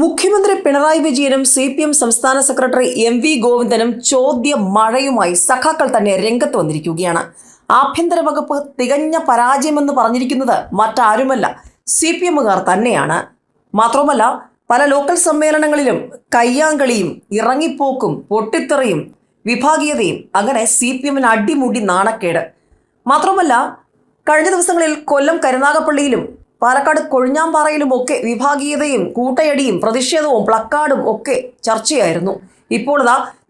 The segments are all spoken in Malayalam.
മുഖ്യമന്ത്രി പിണറായി വിജയനും സി പി എം സംസ്ഥാന സെക്രട്ടറി എം വി ഗോവിന്ദനും ചോദ്യ മഴയുമായി സഖാക്കൾ തന്നെ രംഗത്ത് വന്നിരിക്കുകയാണ്. ആഭ്യന്തര വകുപ്പ് തികഞ്ഞ പരാജയമെന്ന് പറഞ്ഞിരിക്കുന്നത് മറ്റാരുമല്ല സി പി എമ്മുകാർ തന്നെയാണ്. മാത്രമല്ല പല ലോക്കൽ സമ്മേളനങ്ങളിലും കയ്യാങ്കളിയും ഇറങ്ങിപ്പോക്കും പൊട്ടിത്തെറിയും വിഭാഗീയതയും അങ്ങനെ സി പി എമ്മിന് അടിമുടി നാണക്കേട്. മാത്രമല്ല കഴിഞ്ഞ ദിവസങ്ങളിൽ കൊല്ലം കരുനാഗപ്പള്ളിയിലും പാലക്കാട് കൊഴിഞ്ഞാമ്പാറയിലും ഒക്കെ വിഭാഗീയതയും കൂട്ടയടിയും പ്രതിഷേധവും പ്ലക്കാർഡും ഒക്കെ ചർച്ചയായിരുന്നു. ഇപ്പോൾ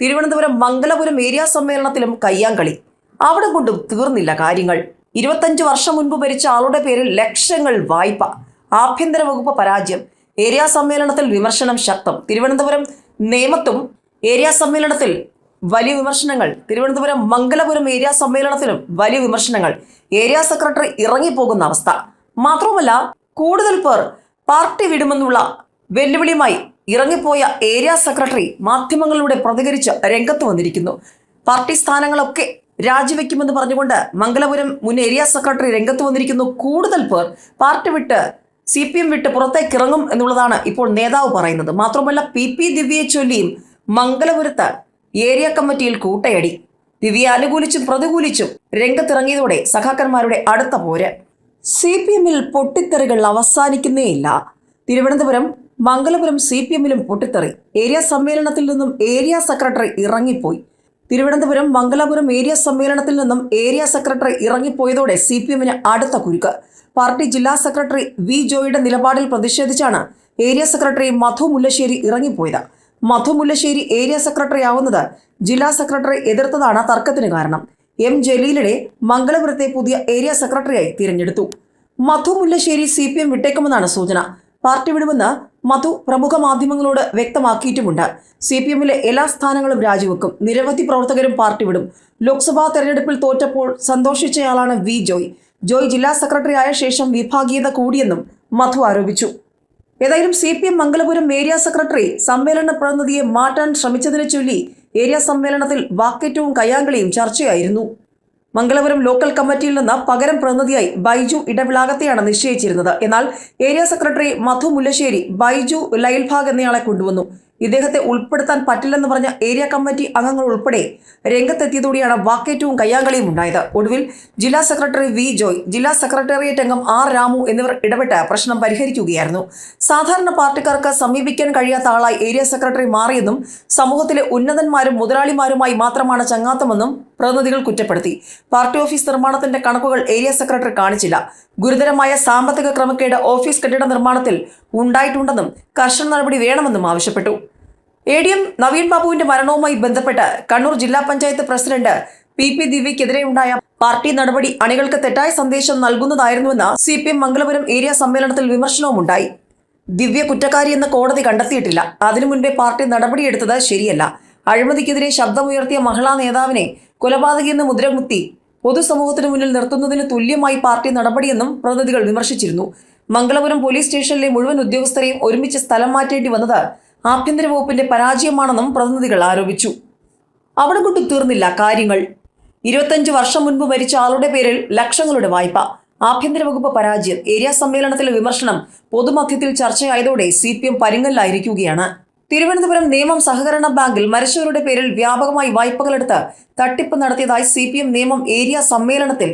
തിരുവനന്തപുരം മംഗലപുരം ഏരിയ സമ്മേളനത്തിലും കയ്യാങ്കളി. അവിടെ കൊണ്ടും തീർന്നില്ല കാര്യങ്ങൾ. ഇരുപത്തഞ്ച് വർഷം മുൻപ് ഭരിച്ച ആളുടെ പേരിൽ ലക്ഷങ്ങൾ വായ്പ. ആഭ്യന്തര വകുപ്പ് പരാജയം. ഏരിയ സമ്മേളനത്തിൽ വിമർശനം ശക്തം. തിരുവനന്തപുരം നേമത്തും ഏരിയ സമ്മേളനത്തിൽ വലിയ വിമർശനങ്ങൾ. തിരുവനന്തപുരം മംഗലപുരം ഏരിയ സമ്മേളനത്തിലും വലിയ വിമർശനങ്ങൾ. ഏരിയ സെക്രട്ടറി ഇറങ്ങിപ്പോകുന്ന അവസ്ഥ. മാത്രമല്ല കൂടുതൽ പേർ പാർട്ടി വിടുമെന്നുള്ള വെല്ലുവിളിയുമായി ഇറങ്ങിപ്പോയ ഏരിയ സെക്രട്ടറി മാധ്യമങ്ങളിലൂടെ പ്രതികരിച്ച് രംഗത്ത് വന്നിരിക്കുന്നു. പാർട്ടി സ്ഥാനങ്ങളൊക്കെ രാജിവെക്കുമെന്ന് പറഞ്ഞുകൊണ്ട് മംഗലപുരം മുൻ ഏരിയ സെക്രട്ടറി രംഗത്ത് വന്നിരിക്കുന്നു. കൂടുതൽ പേർ പാർട്ടി വിട്ട് സി പി എം വിട്ട് പുറത്തേക്ക് ഇറങ്ങും എന്നുള്ളതാണ് ഇപ്പോൾ നേതാവ് പറയുന്നത്. മാത്രമല്ല പി പി ദിവ്യയെ ചൊല്ലിയും മംഗലപുരത്ത് ഏരിയ കമ്മിറ്റിയിൽ കൂട്ടയടി. ദിവ്യയെ അനുകൂലിച്ചും പ്രതികൂലിച്ചും രംഗത്തിറങ്ങിയതോടെ സഖാക്കന്മാരുടെ അടുത്ത പോര്. സി പി എമ്മിൽ പൊട്ടിത്തെറികൾ അവസാനിക്കുന്നേയില്ല തിരുവനന്തപുരം മംഗലപുരം സി പി എമ്മിലും പൊട്ടിത്തെറി. ഏരിയ സമ്മേളനത്തിൽ നിന്നും ഏരിയ സെക്രട്ടറി ഇറങ്ങിപ്പോയി. തിരുവനന്തപുരം മംഗലപുരം ഏരിയ സമ്മേളനത്തിൽ നിന്നും ഏരിയ സെക്രട്ടറി ഇറങ്ങിപ്പോയതോടെ സി പി എമ്മിന് അടുത്ത കുരുക്ക്. പാർട്ടി ജില്ലാ സെക്രട്ടറി വി ജോയുടെ നിലപാടിൽ പ്രതിഷേധിച്ചാണ് ഏരിയ സെക്രട്ടറി മധു മുല്ലശ്ശേരി ഇറങ്ങിപ്പോയത്. മധു മുല്ലശ്ശേരി ഏരിയ സെക്രട്ടറി ആവുന്നത് ജില്ലാ സെക്രട്ടറി എതിർത്തതാണ് തർക്കത്തിന് കാരണം. എം ജലീലിനെ മംഗളപുരത്തെ പുതിയ ഏരിയ സെക്രട്ടറിയായി തിരഞ്ഞെടുത്തു. Madhu Mullassery C P M വിട്ടേക്കുമെന്നാണ് സൂചന. പാർട്ടി വിടുമെന്ന് മധു പ്രമുഖ മാധ്യമങ്ങളോട് വ്യക്തമാക്കിയിട്ടുമുണ്ട്. സി പി എമ്മിലെ എല്ലാ സ്ഥാനങ്ങളും രാജിവെക്കും. നിരവധി പ്രവർത്തകരും പാർട്ടി വിടും. ലോക്സഭാ തെരഞ്ഞെടുപ്പിൽ തോറ്റപ്പോൾ സന്തോഷിച്ചയാളാണ് വി ജോയ്. ജോയ് ജില്ലാ സെക്രട്ടറി ആയ ശേഷം വിഭാഗീയത കൂടിയെന്നും മധു ആരോപിച്ചു. ഏതായാലും C P M Mangalapuram area secretary സമ്മേളന പ്രതിനിധിയെ മാറ്റാൻ ശ്രമിച്ചതിനെ ചൊല്ലി ഏരിയ സമ്മേളനത്തിൽ വാക്കേറ്റവും കയ്യാങ്കളിയും ചർച്ചയായിരുന്നു. മംഗളവരം ലോക്കൽ കമ്മിറ്റിയിൽ നിന്ന് പകരം പ്രതിനിധിയായി ബൈജു ഇടവിളാകത്തെയാണ് നിശ്ചയിച്ചിരുന്നത്. എന്നാൽ ഏരിയ സെക്രട്ടറി മധു മുല്ലശ്ശേരി ബൈജു ലൈൽഭാഗ് എന്നയാളെ കൊണ്ടുവന്നു. ഇദ്ദേഹത്തെ ഉൾപ്പെടുത്താൻ പറ്റില്ലെന്ന് പറഞ്ഞ ഏരിയ കമ്മിറ്റി അംഗങ്ങൾ ഉൾപ്പെടെ രംഗത്തെത്തിയതോടെയാണ് വാക്കേറ്റവും കയ്യാങ്കളിയും ഉണ്ടായത്. ഒടുവിൽ ജില്ലാ സെക്രട്ടറി വി ജോയ് ജില്ലാ സെക്രട്ടേറിയറ്റ് അംഗം ആർ രാമു എന്നിവർ ഇടപെട്ട് പ്രശ്നം പരിഹരിക്കുകയായിരുന്നു. സാധാരണ പാർട്ടിക്കാർക്ക് സമീപിക്കാൻ കഴിയാത്ത ആളായി ഏരിയ സെക്രട്ടറി മാറിയെന്നും സമൂഹത്തിലെ ഉന്നതന്മാരും മുതലാളിമാരുമായി മാത്രമാണ് ചങ്ങാത്തമെന്നും പ്രതിനിധികൾ കുറ്റപ്പെടുത്തി. പാർട്ടി ഓഫീസ് നിർമ്മാണത്തിന്റെ കണക്കുകൾ ഏരിയ സെക്രട്ടറി കാണിച്ചില്ല. ഗുരുതരമായ സാമ്പത്തിക ക്രമക്കേട് ഓഫീസ് കെട്ടിട നിർമ്മാണത്തിൽ ഉണ്ടായിട്ടുണ്ടെന്നും കർശന നടപടി വേണമെന്നും ആവശ്യപ്പെട്ടു. എ ഡി എം നവീൻ ബാബുവിന്റെ മരണവുമായി ബന്ധപ്പെട്ട് കണ്ണൂർ ജില്ലാ പഞ്ചായത്ത് പ്രസിഡന്റ് പി പി ദിവ്യക്കെതിരെയുണ്ടായ പാർട്ടി നടപടി അണികൾക്ക് തെറ്റായ സന്ദേശം നൽകുന്നതായിരുന്നുവെന്ന് C P M Mangalapuram area സമ്മേളനത്തിൽ വിമർശനവുമുണ്ടായി ദിവ്യ കുറ്റക്കാരിയെന്ന് കോടതി കണ്ടെത്തിയിട്ടില്ല. അതിനു മുൻപേ പാർട്ടി നടപടിയെടുത്തത് ശരിയല്ല. അഴിമതിക്കെതിരെ ശബ്ദമുയർത്തിയ മഹിളാ നേതാവിനെ കൊലപാതകിയെന്ന് മുദ്രകുത്തി പൊതുസമൂഹത്തിന് മുന്നിൽ നിർത്തുന്നതിന് തുല്യമായി പാർട്ടി നടപടിയെന്നും പ്രതിനിധികൾ വിമർശിച്ചിരുന്നു. മംഗളപുരം പോലീസ് സ്റ്റേഷനിലെ മുഴുവൻ ഉദ്യോഗസ്ഥരെയും ഒരുമിച്ച് സ്ഥലം മാറ്റേണ്ടി വന്നത് ആഭ്യന്തര വകുപ്പിന്റെ പരാജയമാണെന്നും പ്രതിനിധികൾ ആരോപിച്ചു. അവിടെ കൊണ്ട് തീർന്നില്ല കാര്യങ്ങൾ. ഇരുപത്തഞ്ച് വർഷം മുൻപ് മരിച്ച ആളുടെ പേരിൽ ലക്ഷങ്ങളുടെ വായ്പ. ആഭ്യന്തര വകുപ്പ് പരാജയം. ഏരിയ സമ്മേളനത്തിലെ വിമർശനം പൊതുമധ്യത്തിൽ ചർച്ചയായതോടെ സി പി എം പരിങ്ങലിലായിരിക്കുകയാണ്. തിരുവനന്തപുരം നിയമം സഹകരണ ബാങ്കിൽ മരിച്ചവരുടെ പേരിൽ വ്യാപകമായി വായ്പകളെടുത്ത് തട്ടിപ്പ് നടത്തിയതായി സി പി എം നിയമം ഏരിയ സമ്മേളനത്തിൽ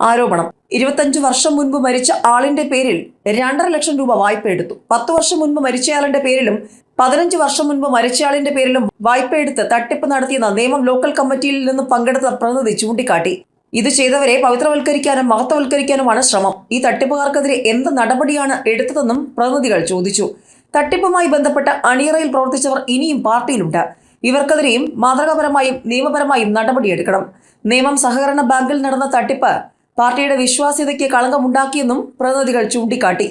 ആരോപണം. ഇരുപത്തഞ്ച് വർഷം മുൻപ് മരിച്ച ആളിന്റെ പേരിൽ രണ്ടര ലക്ഷം രൂപ വായ്പ എടുത്തു പത്ത് വർഷം മുൻപ് മരിച്ചയാളിന്റെ പേരിലും പതിനഞ്ച് വർഷം മുൻപ് മരിച്ചയാളിന്റെ പേരിലും വായ്പ എടുത്ത് തട്ടിപ്പ് നടത്തിയെന്ന് നിയമം ലോക്കൽ കമ്മിറ്റിയിൽ നിന്ന് പങ്കെടുത്ത പ്രതിനിധി ചൂണ്ടിക്കാട്ടി. ഇത് ചെയ്തവരെ പവിത്രവൽക്കരിക്കാനും മഹത്വവൽക്കരിക്കാനുമാണ് ശ്രമം. ഈ തട്ടിപ്പുകാർക്കെതിരെ എന്ത് നടപടിയാണ് എടുത്തതെന്നും പ്രതിനിധികൾ ചോദിച്ചു. തട്ടിപ്പുമായി ബന്ധപ്പെട്ട അണിയറയിൽ പ്രവർത്തിച്ചവർ ഇനിയും പാർട്ടിയിലുണ്ട്. ഇവർക്കെതിരെയും മാതൃകാപരമായും നിയമപരമായും നടപടിയെടുക്കണം. നിയമം സഹകരണ ബാങ്കിൽ നടന്ന തട്ടിപ്പ് പാർട്ടിയുടെ വിശ്വാസ്യതയ്ക്ക് കളങ്കമുണ്ടാക്കിയെന്നും പ്രതിനിധികൾ ചൂണ്ടിക്കാട്ടി.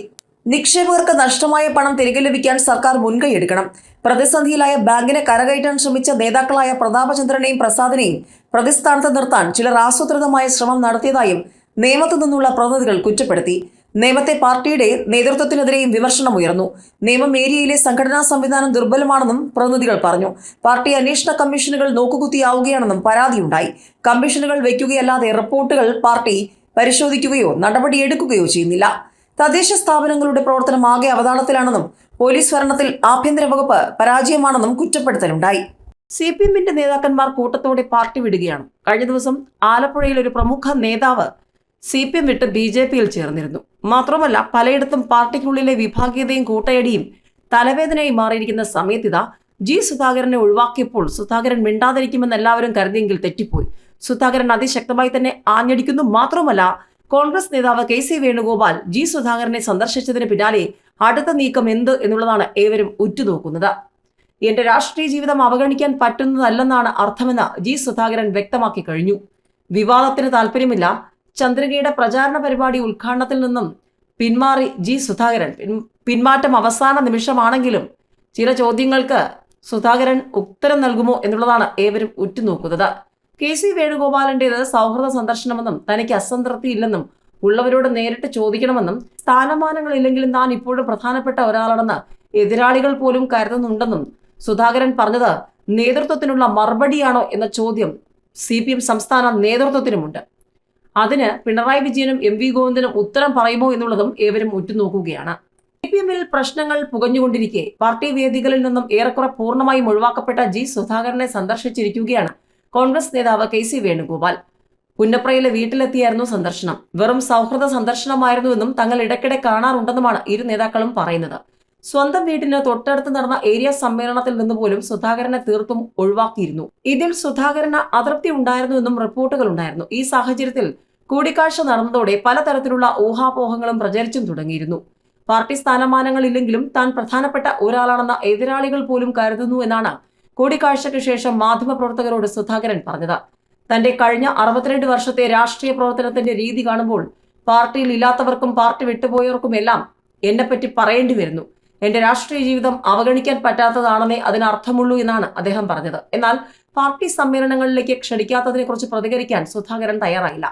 നിക്ഷേപകർക്ക് നഷ്ടമായ പണം തിരികെ ലഭിക്കാൻ സർക്കാർ മുൻകൈയെടുക്കണം പ്രതിസന്ധിയിലായ ബാങ്കിനെ കരകയറ്റാൻ ശ്രമിച്ച നേതാക്കളായ പ്രതാപചന്ദ്രനെയും പ്രസാദിനെയും പ്രതിസ്ഥാനത്ത് നിർത്താൻ ചിലർ ആസൂത്രിതമായ ശ്രമം നടത്തിയതായും നിയമത്തു നിന്നുള്ള പ്രതിനിധികൾ കുറ്റപ്പെടുത്തി. നിയമത്തെ പാർട്ടിയുടെ നേതൃത്വത്തിനെതിരെയും വിമർശനം ഉയർന്നു. നിയമം ഏരിയയിലെ സംഘടനാ സംവിധാനം ദുർബലമാണെന്നും പ്രതിനിധികൾ പറഞ്ഞു. പാർട്ടി അന്വേഷണ കമ്മീഷനുകൾ നോക്കുകുത്തിയാവുകയാണെന്നും പരാതിയുണ്ടായി. കമ്മീഷനുകൾ വയ്ക്കുകയല്ലാതെ റിപ്പോർട്ടുകൾ പാർട്ടി പരിശോധിക്കുകയോ നടപടിയെടുക്കുകയോ ചെയ്യുന്നില്ല. തദ്ദേശ സ്ഥാപനങ്ങളുടെ പ്രവർത്തനം ആകെ അവതാളത്തിലാണെന്നും പോലീസ് ഭരണത്തിൽ ആഭ്യന്തര വകുപ്പ് പരാജയമാണെന്നും കുറ്റപ്പെടുത്തലുണ്ടായി. സി പി എമ്മിന്റെ നേതാക്കന്മാർ കൂട്ടത്തോടെ പാർട്ടി വിടുകയാണ്. കഴിഞ്ഞ ദിവസം ആലപ്പുഴയിൽ ഒരു പ്രമുഖ നേതാവ് സി പി എം വിട്ട് ബി ജെ പിയിൽ ചേർന്നിരുന്നു. മാത്രമല്ല പലയിടത്തും പാർട്ടിക്കുള്ളിലെ വിഭാഗീയതയും കൂട്ടയടിയും തലവേദനയായി മാറിയിരിക്കുന്ന സമയത്തിത ജി സുധാകരനെ ഒഴിവാക്കിയപ്പോൾ സുധാകരൻ മിണ്ടാതിരിക്കുമെന്ന് എല്ലാവരും കരുതിയെങ്കിൽ തെറ്റിപ്പോയി. സുധാകരൻ അതിശക്തമായി തന്നെ ആഞ്ഞടിക്കുന്നു. മാത്രമല്ല കോൺഗ്രസ് നേതാവ് കെ സി വേണുഗോപാൽ ജി സുധാകരനെ സന്ദർശിച്ചതിന് പിന്നാലെ അടുത്ത നീക്കം എന്ത് എന്നുള്ളതാണ് ഏവരും ഉറ്റുനോക്കുന്നത്. എന്റെ രാഷ്ട്രീയ ജീവിതം അവഗണിക്കാൻ പറ്റുന്നതല്ലെന്നാണ് അർത്ഥമെന്ന് ജി സുധാകരൻ വ്യക്തമാക്കി കഴിഞ്ഞു. വിവാദത്തിന് താല്പര്യമില്ല ചന്ദ്രികയുടെ പ്രചാരണ പരിപാടി ഉദ്ഘാടനത്തിൽ നിന്നും പിന്മാറി ജി സുധാകരൻ. പിന്മാറ്റം അവസാന നിമിഷമാണെങ്കിലും ചില ചോദ്യങ്ങൾക്ക് സുധാകരൻ ഉത്തരം നൽകുമോ എന്നുള്ളതാണ് ഏവരും ഉറ്റുനോക്കുന്നത്. കെ സി വേണുഗോപാലിന്റേത് സൗഹൃദ സന്ദർശനമെന്നും തനിക്ക് അസംതൃപ്തിയില്ലെന്നും ഉള്ളവരോട് നേരിട്ട് ചോദിക്കണമെന്നും സ്ഥാനമാനങ്ങളില്ലെങ്കിലും താൻ ഇപ്പോഴും പ്രധാനപ്പെട്ട ഒരാളാണെന്ന് എതിരാളികൾ പോലും കരുതുന്നുണ്ടെന്നും സുധാകരൻ പറഞ്ഞത് നേതൃത്വത്തിനുള്ള മറുപടിയാണോ എന്ന ചോദ്യം സി പി എം സംസ്ഥാന നേതൃത്വത്തിനുമുണ്ട്. അതിന് പിണറായി വിജയനും എം വി ഗോവിന്ദനും ഉത്തരം പറയുമോ എന്നുള്ളതും ഏവരും ഉറ്റുനോക്കുകയാണ്. സി പി എമ്മിൽ പ്രശ്നങ്ങൾ പുകഞ്ഞുകൊണ്ടിരിക്കെ പാർട്ടി വേദികളിൽ നിന്നും ഏറെക്കുറെ പൂർണമായും ഒഴിവാക്കപ്പെട്ട ജി സുധാകരനെ സന്ദർശിച്ചിരിക്കുകയാണ് കോൺഗ്രസ് നേതാവ് കെ സി വേണുഗോപാൽ. പുന്നപ്രയിലെ വീട്ടിലെത്തിയായിരുന്നു സന്ദർശനം. വെറും സൗഹൃദ സന്ദർശനമായിരുന്നുവെന്നും തങ്ങൾ ഇടയ്ക്കിടെ കാണാറുണ്ടെന്നുമാണ് ഇരു നേതാക്കളും പറയുന്നത്. സ്വന്തം വീടിന് തൊട്ടടുത്ത് നടന്ന ഏരിയ സമ്മേളനത്തിൽ നിന്ന് പോലും സുധാകരനെ തീർത്തും ഒഴിവാക്കിയിരുന്നു. ഇതിൽ സുധാകരന് അതൃപ്തി ഉണ്ടായിരുന്നുവെന്നും റിപ്പോർട്ടുകൾ ഉണ്ടായിരുന്നു. ഈ സാഹചര്യത്തിൽ കൂടിക്കാഴ്ച നടന്നതോടെ പലതരത്തിലുള്ള ഊഹാപോഹങ്ങളും പ്രചരിച്ചും തുടങ്ങിയിരുന്നു. പാർട്ടി സ്ഥാനമാനങ്ങളില്ലെങ്കിലും താൻ പ്രധാനപ്പെട്ട ഒരാളാണെന്ന എതിരാളികൾ പോലും കരുതുന്നു എന്നാണ് കൂടിക്കാഴ്ചയ്ക്ക് ശേഷം മാധ്യമപ്രവർത്തകരോട് സുധാകരൻ പറഞ്ഞത്. തന്റെ കഴിഞ്ഞ അറുപത്തിരണ്ട് വർഷത്തെ രാഷ്ട്രീയ പ്രവർത്തനത്തിന്റെ രീതി കാണുമ്പോൾ പാർട്ടിയിൽ ഇല്ലാത്തവർക്കും പാർട്ടി വിട്ടുപോയവർക്കുമെല്ലാം എന്നെപ്പറ്റി പറയേണ്ടി വരുന്നു. എന്റെ രാഷ്ട്രീയ ജീവിതം അവഗണിക്കാൻ പറ്റാത്തതാണെന്നേ അതിനർത്ഥമുള്ളൂ എന്നാണ് അദ്ദേഹം പറഞ്ഞത്. എന്നാൽ പാർട്ടി സമ്മേളനങ്ങളിലേക്ക് ക്ഷണിക്കാത്തതിനെ കുറിച്ച് പ്രതികരിക്കാൻ സുധാകരൻ തയ്യാറായില്ല.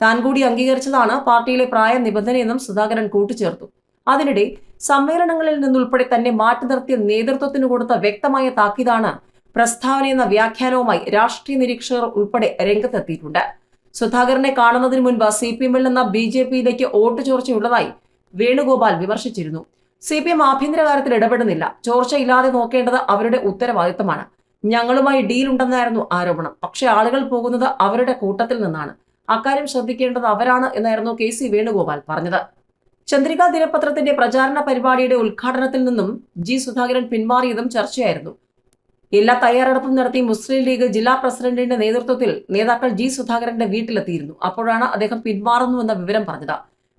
താൻ കൂടി അംഗീകരിച്ചതാണ് പാർട്ടിയിലെ പ്രായ നിബന്ധനയെന്നും സുധാകരൻ കൂട്ടിച്ചേർത്തു. അതിനിടെ സമ്മേളനങ്ങളിൽ നിന്നുൾപ്പെടെ തന്നെ മാറ്റി നിർത്തിയ നേതൃത്വത്തിന് കൊടുത്ത വ്യക്തമായ താക്കീതാണ് പ്രസ്താവനയെന്ന വ്യാഖ്യാനവുമായി രാഷ്ട്രീയ നിരീക്ഷകർ ഉൾപ്പെടെ രംഗത്തെത്തിയിട്ടുണ്ട്. സുധാകരനെ കാണുന്നതിന് മുൻപ് സി പി എമ്മിൽ നിന്ന് ബി ജെ പിയിലേക്ക് വോട്ട് ചോർച്ചയുള്ളതായി വേണുഗോപാൽ വിമർശിച്ചിരുന്നു. സി പി എം ആഭ്യന്തര കാര്യത്തിൽ ഇടപെടുന്നില്ല. ചോർച്ചയില്ലാതെ നോക്കേണ്ടത് അവരുടെ ഉത്തരവാദിത്തമാണ്. ഞങ്ങളുമായി ഡീൽ ഉണ്ടെന്നായിരുന്നു ആരോപണം. പക്ഷെ ആളുകൾ പോകുന്നത് അവരുടെ കൂട്ടത്തിൽ നിന്നാണ്. അക്കാര്യം ശ്രദ്ധിക്കേണ്ടത് അവരാണ് എന്നായിരുന്നു കെ സി വേണുഗോപാൽ പറഞ്ഞത്. ചന്ദ്രികാ ദിനപത്രത്തിന്റെ പ്രചാരണ പരിപാടിയുടെ ഉദ്ഘാടനത്തിൽ നിന്നും ജി സുധാകരൻ പിന്മാറിയതും ചർച്ചയായിരുന്നു. എല്ലാ തയ്യാറെടുപ്പും നടത്തി മുസ്ലിം ലീഗ് ജില്ലാ പ്രസിഡന്റിന്റെ നേതൃത്വത്തിൽ നേതാക്കൾ ജി സുധാകരന്റെ വീട്ടിലെത്തിയിരുന്നു. അപ്പോഴാണ് അദ്ദേഹം പിന്മാറുന്നുവെന്ന വിവരം പറഞ്ഞത്.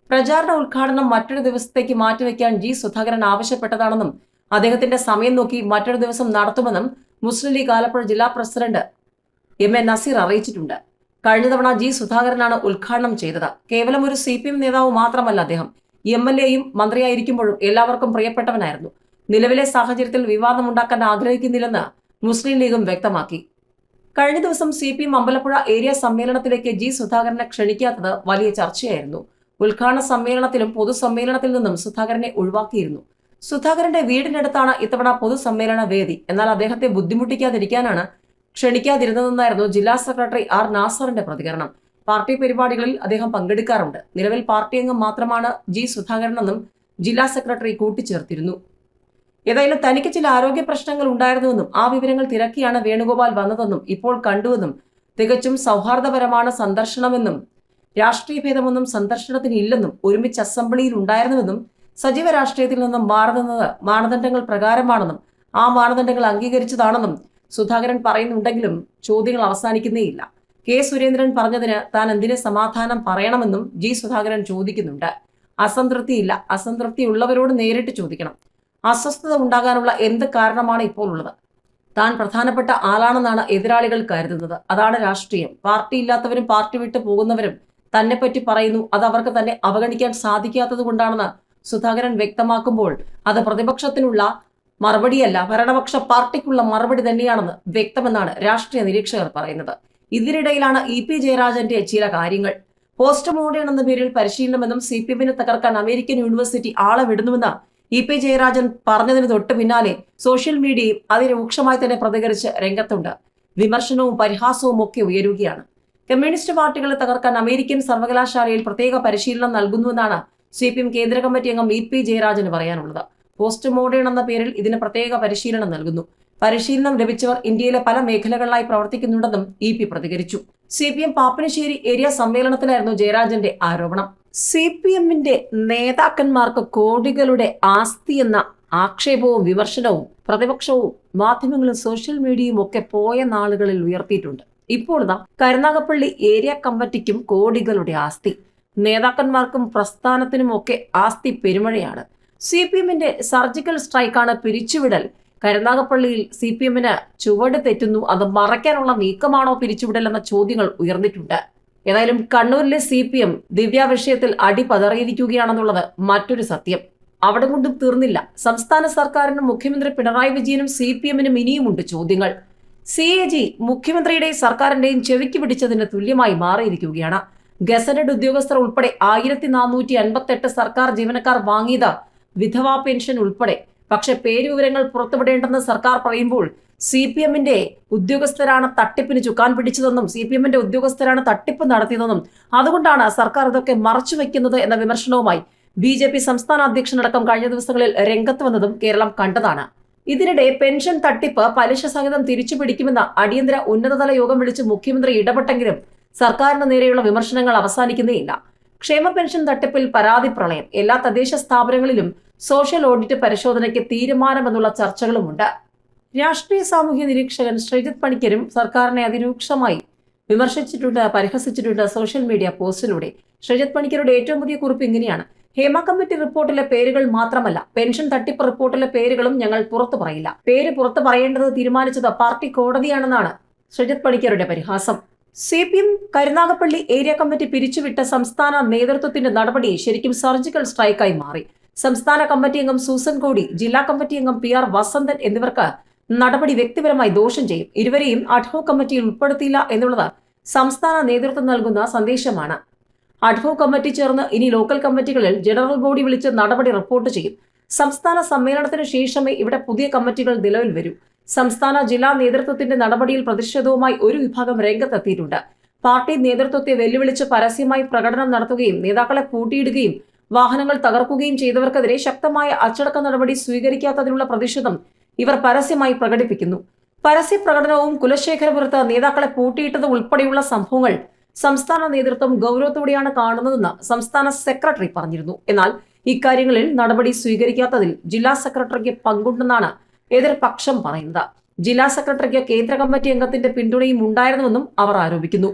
പ്രചാരണ ഉദ്ഘാടനം മറ്റൊരു ദിവസത്തേക്ക് മാറ്റിവെക്കാൻ ജി സുധാകരൻ ആവശ്യപ്പെട്ടതാണെന്നും അദ്ദേഹത്തിന്റെ സമയം നോക്കി മറ്റൊരു ദിവസം നടത്തുമെന്നും മുസ്ലിം ലീഗ് ആലപ്പുഴ ജില്ലാ പ്രസിഡന്റ് എം എ നസീർ അറിയിച്ചിട്ടുണ്ട്. കഴിഞ്ഞ തവണ ജി സുധാകരനാണ് ഉദ്ഘാടനം ചെയ്തത്. കേവലം ഒരു സി പി എം നേതാവ് മാത്രമല്ല അദ്ദേഹം. എം എൽ എയും മന്ത്രിയായിരിക്കുമ്പോഴും എല്ലാവർക്കും പ്രിയപ്പെട്ടവനായിരുന്നു. നിലവിലെ സാഹചര്യത്തിൽ വിവാദമുണ്ടാക്കാൻ ആഗ്രഹിക്കുന്നില്ലെന്ന് മുസ്ലിം ലീഗും വ്യക്തമാക്കി. കഴിഞ്ഞ ദിവസം C P M Ambalappuzha area സമ്മേളനത്തിലേക്ക് G സുധാകരനെ ക്ഷണിക്കാത്തത് വലിയ ചർച്ചയായിരുന്നു. ഉദ്ഘാടന സമ്മേളനത്തിലും പൊതുസമ്മേളനത്തിൽ നിന്നും സുധാകരനെ ഒഴിവാക്കിയിരുന്നു. സുധാകരന്റെ വീടിനടുത്താണ് ഇത്തവണ പൊതുസമ്മേളന വേദി. എന്നാൽ അദ്ദേഹത്തെ ബുദ്ധിമുട്ടിക്കാതിരിക്കാനാണ് ക്ഷണിക്കാതിരുന്നതെന്നായിരുന്നു ജില്ലാ സെക്രട്ടറി ആർ നാസറിന്റെ പ്രതികരണം. പാർട്ടി പരിപാടികളിൽ അദ്ദേഹം പങ്കെടുക്കാറുണ്ട്. നിലവിൽ പാർട്ടി അംഗം മാത്രമാണ് ജി സുധാകരനെന്നും ജില്ലാ സെക്രട്ടറി കൂട്ടിച്ചേർത്തിരുന്നു. ഏതായാലും തനിക്ക് ചില ആരോഗ്യ പ്രശ്നങ്ങൾ ഉണ്ടായിരുന്നുവെന്നും ആ വിവരങ്ങൾ തിരക്കിയാണ് വേണുഗോപാൽ വന്നതെന്നും ഇപ്പോൾ കണ്ടുവെന്നും തികച്ചും സൗഹാർദ്ദപരമാണ് സന്ദർശനമെന്നും രാഷ്ട്രീയ ഭേദമൊന്നും സന്ദർശനത്തിന് ഇല്ലെന്നും ഒരുമിച്ച് അസംബ്ലിയിൽ ഉണ്ടായിരുന്നുവെന്നും സജീവ രാഷ്ട്രീയത്തിൽ നിന്നും മാറുന്നത് മാനദണ്ഡങ്ങൾ പ്രകാരമാണെന്നും ആ മാനദണ്ഡങ്ങൾ അംഗീകരിച്ചതാണെന്നും സുധാകരൻ പറയുന്നുണ്ടെങ്കിലും ചോദ്യങ്ങൾ അവസാനിക്കുന്നേയില്ല. കെ സുരേന്ദ്രൻ പറഞ്ഞതിന് താൻ എന്തിനെ സമാധാനം പറയണമെന്നും ജി സുധാകരൻ ചോദിക്കുന്നുണ്ട്. അസംതൃപ്തിയില്ല. അസംതൃപ്തിയുള്ളവരോട് നേരിട്ട് ചോദിക്കണം. അസ്വസ്ഥത ഉണ്ടാകാനുള്ള എന്ത് കാരണമാണ് ഇപ്പോൾ ഉള്ളത് താൻ പ്രധാനപ്പെട്ട ആളാണെന്നാണ് എതിരാളികൾ കരുതുന്നത്. അതാണ് രാഷ്ട്രീയം. പാർട്ടി ഇല്ലാത്തവരും പാർട്ടി വിട്ടു പോകുന്നവരും തന്നെപ്പറ്റി പറയുന്നു. അത് അവർക്ക് തന്നെ അവഗണിക്കാൻ സാധിക്കാത്തത് കൊണ്ടാണെന്ന് സുധാകരൻ വ്യക്തമാക്കുമ്പോൾ അത് പ്രതിപക്ഷത്തിനുള്ള മറുപടിയല്ല ഭരണപക്ഷ പാർട്ടിക്കുള്ള മറുപടി തന്നെയാണെന്ന് വ്യക്തമെന്നാണ് രാഷ്ട്രീയ നിരീക്ഷകർ പറയുന്നത്. ഇതിനിടയിലാണ് ഇ പി ജയരാജന്റെ ചില കാര്യങ്ങൾ. പോസ്റ്റ് മോഡേൺ എന്ന പേരിൽ പരിശീലനമെന്നും സി പി എമ്മിനെ തകർക്കാൻ അമേരിക്കൻ യൂണിവേഴ്സിറ്റി ആളെ വിടുന്നുവെന്ന് ഇ പി ജയരാജൻ പറഞ്ഞതിന് തൊട്ട് പിന്നാലെ സോഷ്യൽ മീഡിയയും അതിരൂക്ഷമായി തന്നെ പ്രതികരിച്ച് രംഗത്തുണ്ട്. വിമർശനവും പരിഹാസവും ഒക്കെ ഉയരുകയാണ്. കമ്മ്യൂണിസ്റ്റ് പാർട്ടികളെ തകർക്കാൻ അമേരിക്കൻ സർവകലാശാലയിൽ പ്രത്യേക പരിശീലനം നൽകുന്നുവെന്നാണ് സി പി എം കേന്ദ്ര കമ്മിറ്റി അംഗം ഇ പി ജയരാജന് പറയാനുള്ളത്. പോസ്റ്റ് മോഡേൺ എന്ന പേരിൽ ഇതിന് പ്രത്യേക പരിശീലനം നൽകുന്നു. പരിശീലനം ലഭിച്ചവർ ഇന്ത്യയിലെ പല മേഖലകളിലായി പ്രവർത്തിക്കുന്നുണ്ടെന്നും ഇ പി പ്രതികരിച്ചു. C P M Pappanassery area സമ്മേളനത്തിലായിരുന്നു ജയരാജന്റെ ആരോപണം. സി പി എമ്മിന്റെ നേതാക്കന്മാർക്ക് കോടികളുടെ ആസ്തി എന്ന ആക്ഷേപവും വിമർശനവും പ്രതിപക്ഷവും മാധ്യമങ്ങളും സോഷ്യൽ മീഡിയയും ഒക്കെ പോയ നാളുകളിൽ ഉയർത്തിയിട്ടുണ്ട്. ഇപ്പോൾ ഇതാ കരുനാഗപ്പള്ളി ഏരിയ കമ്മിറ്റിക്കും കോടികളുടെ ആസ്തി. നേതാക്കന്മാർക്കും പ്രസ്ഥാനത്തിനുമൊക്കെ ആസ്തി പെരുമഴയാണ്. സി പി എമ്മിന്റെ സർജിക്കൽ സ്ട്രൈക്കാണ് പിരിച്ചുവിടൽ. കരുനാഗപ്പള്ളിയിൽ സി പി എമ്മിന് ചുവട് തെറ്റുന്നു. അത് മറയ്ക്കാനുള്ള നീക്കമാണോ പിരിച്ചുവിടൽ എന്ന ചോദ്യങ്ങൾ ഉയർന്നിട്ടുണ്ട്. ഏതായാലും കണ്ണൂരിലെ സി പി എം ദിവ്യ വിഷയത്തിൽ അടി പതറിയിരിക്കുകയാണെന്നുള്ളത് മറ്റൊരു സത്യം. അവിടെ കൊണ്ടും തീർന്നില്ല. സംസ്ഥാന സർക്കാരിനും മുഖ്യമന്ത്രി പിണറായി വിജയനും സി പി എമ്മിനും ഇനിയുമുണ്ട് ചോദ്യങ്ങൾ. സി എ ജി മുഖ്യമന്ത്രിയുടെയും സർക്കാരിന്റെയും ചെവിക്ക് പിടിച്ചതിന് തുല്യമായി മാറിയിരിക്കുകയാണ്. ഗസറ്റഡ് ഉദ്യോഗസ്ഥർ ഉൾപ്പെടെ ആയിരത്തി നാനൂറ്റി അൻപത്തെട്ട് സർക്കാർ ജീവനക്കാർ വാങ്ങിയത് വിധവാ പെൻഷൻ ഉൾപ്പെടെ. പക്ഷെ പേരുവിവരങ്ങൾ പുറത്തുവിടേണ്ടെന്ന് സർക്കാർ പറയുമ്പോൾ സി പി എമ്മിന്റെ ഉദ്യോഗസ്ഥരാണ് തട്ടിപ്പിന് ചുക്കാൻ പിടിച്ചതെന്നും സി പി എമ്മിന്റെ ഉദ്യോഗസ്ഥരാണ് തട്ടിപ്പ് നടത്തിയതെന്നും അതുകൊണ്ടാണ് സർക്കാർ ഇതൊക്കെ മറച്ചു വയ്ക്കുന്നത് എന്ന വിമർശനവുമായി ബി ജെ പി സംസ്ഥാന അധ്യക്ഷനടക്കം കഴിഞ്ഞ ദിവസങ്ങളിൽ രംഗത്ത് വന്നതും കേരളം കണ്ടതാണ്. ഇതിനിടെ പെൻഷൻ തട്ടിപ്പ് പലിശ സഹിതം തിരിച്ചു പിടിക്കുമെന്ന അടിയന്തര ഉന്നതതല യോഗം വിളിച്ച് മുഖ്യമന്ത്രി ഇടപെട്ടെങ്കിലും സർക്കാരിന് നേരെയുള്ള വിമർശനങ്ങൾ അവസാനിക്കുന്നേയില്ല. ക്ഷേമ പെൻഷൻ തട്ടിപ്പിൽ പരാതി പ്രളയം എല്ലാ തദ്ദേശ സ്ഥാപനങ്ങളിലും സോഷ്യൽ ഓഡിറ്റ് പരിശോധനയ്ക്ക് തീരുമാനമെന്നുള്ള ചർച്ചകളുമുണ്ട്. രാഷ്ട്രീയ സാമൂഹ്യ നിരീക്ഷകൻ ശ്രീജിത് പണിക്കരും സർക്കാരിനെ അതിരൂക്ഷമായി വിമർശിച്ചിട്ടുണ്ട് പരിഹസിച്ചിട്ടുണ്ട് സോഷ്യൽ മീഡിയ പോസ്റ്റിലൂടെ. ശ്രീജിത് പണിക്കരുടെ ഏറ്റവും പുതിയ കുറിപ്പ് ഇങ്ങനെയാണ്. ഹേമ കമ്മിറ്റി റിപ്പോർട്ടിലെ പേരുകൾ മാത്രമല്ല പെൻഷൻ തട്ടിപ്പ് റിപ്പോർട്ടിലെ പേരുകളും ഞങ്ങൾ പുറത്തു പറയില്ല. പേര് പുറത്തു പറയേണ്ടത് തീരുമാനിച്ചത് പാർട്ടി കോടതിയാണെന്നാണ് ശ്രീജിത് പണിക്കരുടെ പരിഹാസം. C P M Karunagappally area committee പിരിച്ചുവിട്ട സംസ്ഥാന നേതൃത്വത്തിന്റെ നടപടി ശരിക്കും സർജിക്കൽ സ്ട്രൈക്കായി മാറി. സംസ്ഥാന കമ്മിറ്റി അംഗം സൂസൻ കോടി ജില്ലാ കമ്മിറ്റി അംഗം പി ആർ വസന്തൻ എന്നിവർക്ക് നടപടി വ്യക്തിപരമായി ദോഷം ചെയ്യും. ഇരുവരെയും അഡ്ഹോ കമ്മിറ്റിയിൽ ഉൾപ്പെടുത്തിയില്ല എന്നുള്ളത് സംസ്ഥാന നേതൃത്വം നൽകുന്ന സന്ദേശമാണ്. അഡ്ഹോ കമ്മിറ്റി ചേർന്ന് ഇനി ലോക്കൽ കമ്മിറ്റികളിൽ ജനറൽ ബോഡി വിളിച്ച് നടപടി റിപ്പോർട്ട് ചെയ്യും. സംസ്ഥാന സമ്മേളനത്തിന് ശേഷമേ ഇവിടെ പുതിയ കമ്മിറ്റികൾ നിലവിൽ വരൂ. സംസ്ഥാന ജില്ലാ നേതൃത്വത്തിന്റെ നടപടിയിൽ പ്രതിഷേധവുമായി ഒരു വിഭാഗം രംഗത്തെത്തിയിട്ടുണ്ട്. പാർട്ടി നേതൃത്വത്തെ വെല്ലുവിളിച്ച് പരസ്യമായി പ്രകടനം നടത്തുകയും നേതാക്കളെ പൂട്ടിയിടുകയും വാഹനങ്ങൾ തകർക്കുകയും ചെയ്തവർക്കെതിരെ ശക്തമായ അച്ചടക്ക നടപടി സ്വീകരിക്കാത്തതിനുള്ള പ്രതിഷേധം ഇവർ പരസ്യമായി പ്രകടിപ്പിക്കുന്നു. പരസ്യ പ്രകടനവും കുലശേഖരപുരത്ത് നേതാക്കളെ പൂട്ടിയിട്ടത് ഉൾപ്പെടെയുള്ള സംഭവങ്ങൾ സംസ്ഥാന നേതൃത്വം ഗൗരവത്തോടെയാണ് കാണുന്നതെന്ന് സംസ്ഥാന സെക്രട്ടറി പറഞ്ഞിരുന്നു. എന്നാൽ ഇക്കാര്യങ്ങളിൽ നടപടി സ്വീകരിക്കാത്തതിൽ ജില്ലാ സെക്രട്ടറിക്ക് പങ്കുണ്ടെന്നാണ് എതിർപക്ഷം പറയുന്നത്. ജില്ലാ സെക്രട്ടറിക്ക് കേന്ദ്ര കമ്മിറ്റി അംഗത്തിന്റെ പിന്തുണയും ഉണ്ടായിരുന്നുവെന്നും അവർ ആരോപിക്കുന്നു.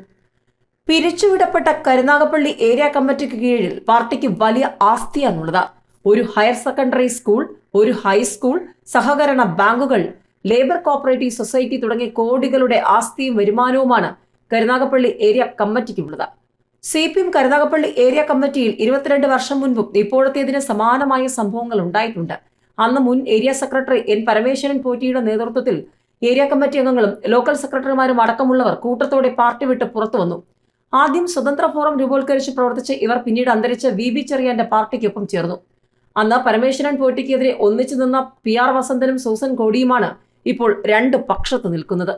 പിരിച്ചുവിടപ്പെട്ട കരുനാഗപ്പള്ളി ഏരിയ കമ്മിറ്റിക്ക് കീഴിൽ പാർട്ടിക്ക് വലിയ ആസ്തിയാണുള്ളത്. ഒരു ഹയർ സെക്കൻഡറി സ്കൂൾ ഒരു ഹൈസ്കൂൾ സഹകരണ ബാങ്കുകൾ ലേബർ കോപ്പറേറ്റീവ് സൊസൈറ്റി തുടങ്ങിയ കോടികളുടെ ആസ്തിയും വരുമാനവുമാണ് Karunagappally area കമ്മിറ്റിക്കുള്ളത് C P M Karunagappally area കമ്മിറ്റിയിൽ ഇരുപത്തിരണ്ട് വർഷം മുൻപും ഇപ്പോഴത്തേതിന് സമാനമായ സംഭവങ്ങൾ ഉണ്ടായിട്ടുണ്ട്. അന്ന് മുൻ ഏരിയ സെക്രട്ടറി എൻ പരമേശ്വരൻ പോറ്റിയുടെ നേതൃത്വത്തിൽ ഏരിയ കമ്മിറ്റി അംഗങ്ങളും ലോക്കൽ സെക്രട്ടറിമാരും അടക്കമുള്ളവർ കൂട്ടത്തോടെ പാർട്ടി വിട്ട് പുറത്തു വന്നു. ആദ്യം സ്വതന്ത്ര ഫോറം രൂപവത്കരിച്ച് പ്രവർത്തിച്ച് ഇവർ പിന്നീട് അന്തരിച്ച വി ബി ചെറിയാന്റെ പാർട്ടിക്കൊപ്പം ചേർന്നു. അന്ന് പരമേശ്വരൻ പോറ്റിക്കെതിരെ ഒന്നിച്ചു നിന്ന പി ആർ വസന്തനും സൂസൻ കോടിയുമാണ് ഇപ്പോൾ രണ്ട് പക്ഷത്ത് നിൽക്കുന്നത്.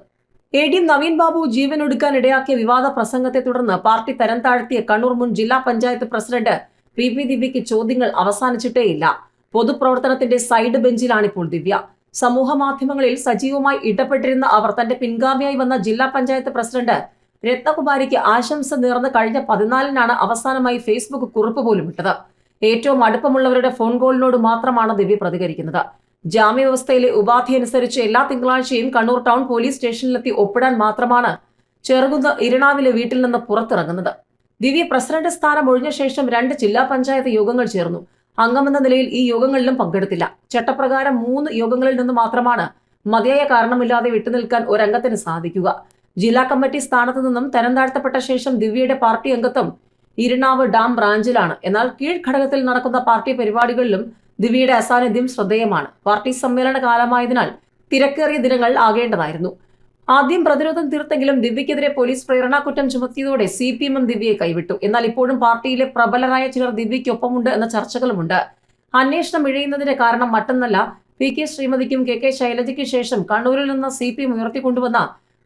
എ ഡി നവീൻ ബാബു ജീവൻ ഒടുക്കാൻ ഇടയാക്കിയ വിവാദ പ്രസംഗത്തെ തുടർന്ന് പാർട്ടി തരം താഴ്ത്തിയ കണ്ണൂർ മുൻ ജില്ലാ പഞ്ചായത്ത് പ്രസിഡന്റ് പി പി ദിവ്യയ്ക്ക് ചോദ്യങ്ങൾ അവസാനിച്ചിട്ടേയില്ല. പൊതുപ്രവർത്തനത്തിന്റെ സൈഡ് ബെഞ്ചിലാണിപ്പോൾ ദിവ്യ. സമൂഹ മാധ്യമങ്ങളിൽ സജീവമായി ഇടപെട്ടിരുന്ന അവർ തന്റെ പിൻഗാമിയായി വന്ന ജില്ലാ പഞ്ചായത്ത് പ്രസിഡന്റ് രത്നകുമാരിക്ക് ആശംസ നേർന്ന് കഴിഞ്ഞ പതിനാലിനാണ് അവസാനമായി ഫേസ്ബുക്ക് കുറിപ്പ് പോലും ഇട്ടത്. ഏറ്റവും അടുപ്പമുള്ളവരുടെ ഫോൺ കോളിനോട് മാത്രമാണ് ദിവ്യ പ്രതികരിക്കുന്നത്. ജാമ്യവ്യവസ്ഥയിലെ ഉപാധി അനുസരിച്ച് എല്ലാ തിങ്കളാഴ്ചയും കണ്ണൂർ ടൗൺ പോലീസ് സ്റ്റേഷനിലെത്തി ഒപ്പിടാൻ മാത്രമാണ് ചെറുകുന്ന് ഇരണാവിലെ വീട്ടിൽ നിന്ന് പുറത്തിറങ്ങുന്നത്. ദിവ്യ പ്രസിഡന്റ് സ്ഥാനം ഒഴിഞ്ഞ ശേഷം രണ്ട് ജില്ലാ പഞ്ചായത്ത് യോഗങ്ങൾ ചേർന്നു. അംഗമെന്ന നിലയിൽ ഈ യോഗങ്ങളിലും പങ്കെടുത്തില്ല. ചട്ടപ്രകാരം മൂന്ന് യോഗങ്ങളിൽ നിന്ന് മാത്രമാണ് മതിയായ കാരണമില്ലാതെ വിട്ടുനിൽക്കാൻ ഒരംഗത്തിന് സാധിക്കുക. ജില്ലാ കമ്മിറ്റി സ്ഥാനത്ത് നിന്നും തരം താഴ്ത്തപ്പെട്ട ശേഷം ദിവ്യയുടെ പാർട്ടി അംഗത്വം ഇരിണാവ് ഡാം ബ്രാഞ്ചിലാണ്. എന്നാൽ കീഴ്ഘടകത്തിൽ നടക്കുന്ന പാർട്ടി പരിപാടികളിലും ദിവിയുടെ അസാന്നിധ്യം ശ്രദ്ധേയമാണ്. പാർട്ടി സമ്മേളന കാലമായതിനാൽ തിരക്കേറിയ ദിനങ്ങൾ ആകേണ്ടതായിരുന്നു. ആദ്യം പ്രതിരോധം തീർത്തെങ്കിലും ദിവ്യക്കെതിരെ പോലീസ് പ്രേരണാകുറ്റം ചുമത്തിയതോടെ സി പി എമ്മും ദിവ്യയെ കൈവിട്ടു. എന്നാൽ ഇപ്പോഴും പാർട്ടിയിലെ പ്രബലരായ ചിലർ ദിവ്യയ്ക്കൊപ്പമുണ്ട് എന്ന ചർച്ചകളുമുണ്ട്. അന്വേഷണം ഇഴയുന്നതിന്റെ കാരണം മറ്റൊന്നല്ല പി കെ ശ്രീമതിക്കും കെ കെ ശൈലജയ്ക്ക് ശേഷം കണ്ണൂരിൽ നിന്ന് സി പി എം ഉയർത്തിക്കൊണ്ടുവന്ന